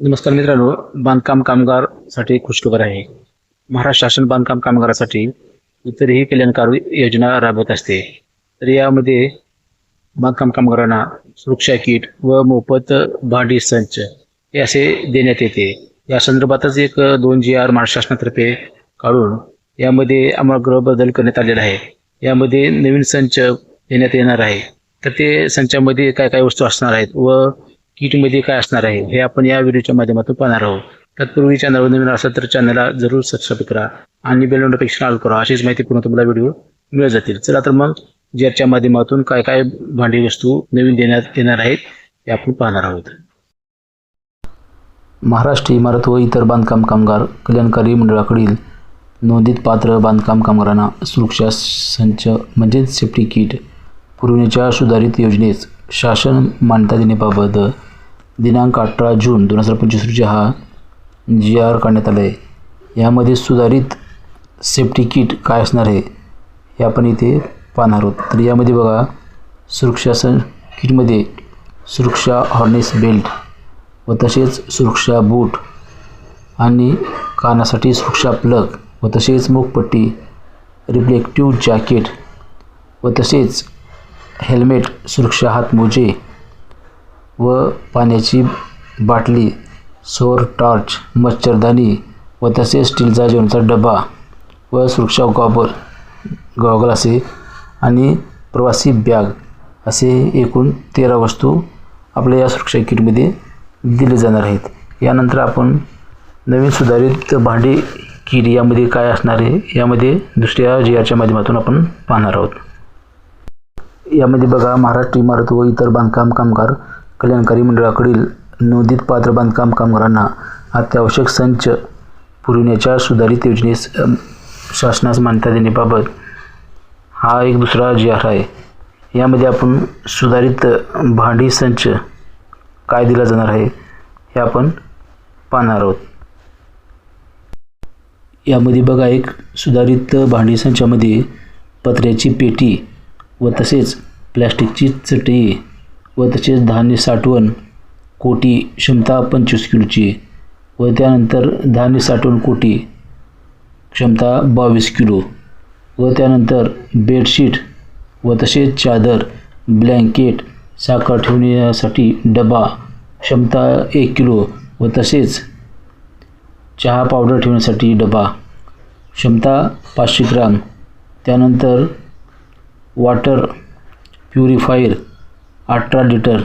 नमस्कार मित्रांनो बांधकाम कामगारसाठी खुशखबर आहे. महाराष्ट्र शासन बांधकाम कामगारासाठी इतरही कल्याणकारी योजना राबवत असते. तर यामध्ये बांधकाम कामगारांना सुरक्षा किट व मोफत भांडी संच हे असे देण्यात येते. या संदर्भातच एक दोन जी आर महाराष्ट्र शासनातर्फे काढून यामध्ये आम्हाला बदल करण्यात आलेला आहे. यामध्ये नवीन संच देण्यात येणार आहे. तर ते संचामध्ये काय काय वस्तू असणार आहेत व किटमध्ये काय असणार आहे हे आपण या व्हिडिओच्या माध्यमातून पाहणार आहोत. तत्पूर्वी चॅनलवर नवीन असेल तर चॅनलला जरूर सबस्क्राईब करा आणि बेल नोटिफिकेशन ऑल करा. अशीच माहिती पूर्ण तुम्हाला व्हिडिओ मिळत जातील. चला तर मग जेरच्या माध्यमातून काय काय भांडी वस्तू नवीन देण्यात येणार आहेत हे आपण पाहणार आहोत. महाराष्ट्र इमारत व इतर बांधकाम कामगार कल्याणकारी मंडळाकडील नोंदित पात्र बांधकाम कामगारांना सुरक्षा संच म्हणजेच सेफ्टी किट पुरवण्याच्या सुधारित योजनेस शासन मान्यता देण्याबाबत दिनांक अठरा जून दोन हजार पंचवीस रोजी हा जी आर काढण्यात आला आहे यामध्ये सुधारित सेफ्टी किट काय असणार आहे हे आपण इथे पाहणार आहोत. तर यामध्ये बघा सुरक्षा सं किटमध्ये सुरक्षा हॉर्नेस बेल्ट व तसेच सुरक्षा बूट आणि कानासाठी सुरक्षा प्लग व तसेच मुखपट्टी रिफ्लेक्टिव्ह जॅकेट व तसेच हेल्मेट सुरक्षा हात मोजे व पाण्याची बाटली सौर टॉर्च मच्छरदाणी व तसेच स्टीलचा जेवणाचा डबा व सुरक्षा गॉबर गॉगल असे आणि प्रवासी बॅग असे एकूण तेरा वस्तू आपल्या या सुरक्षा किटमध्ये दिले जाणार आहेत. यानंतर आपण नवीन सुधारित भांडी किट यामध्ये काय असणार आहे यामध्ये दुसऱ्या जी आरच्या माध्यमातून आपण पाहणार आहोत. यामध्ये बघा महाराष्ट्र इमारत व इतर बांधकाम कामगार कल्याणकारी मंडळाकडील नोंदित पात्र बांधकाम कामगारांना अत्यावश्यक संच पुरविण्याच्या सुधारित योजनेस शासनास मान्यता देण्याबाबत हा एक दुसरा जी आर आहे. यामध्ये आपण सुधारित भांडी संच काय दिला जाणार आहे हे आपण पाहणार आहोत. यामध्ये बघा एक सुधारित भांडी संचामध्ये पत्र्याची पेटी व तसेच प्लॅस्टिकची चटई व तसेच धान्य साठवण कोटी क्षमता पंचवीस किलोची व त्यानंतर धान्य साठवण कोटी क्षमता बावीस किलो. व त्यानंतर बेडशीट व तसेच चादर ब्लँकेट साखर ठेवण्यासाठी डबा क्षमता एक किलो व तसेच चहा पावडर ठेवण्यासाठी डबा क्षमता पाचशे ग्राम. त्यानंतर वॉटर प्युरिफायर अठरा लिटर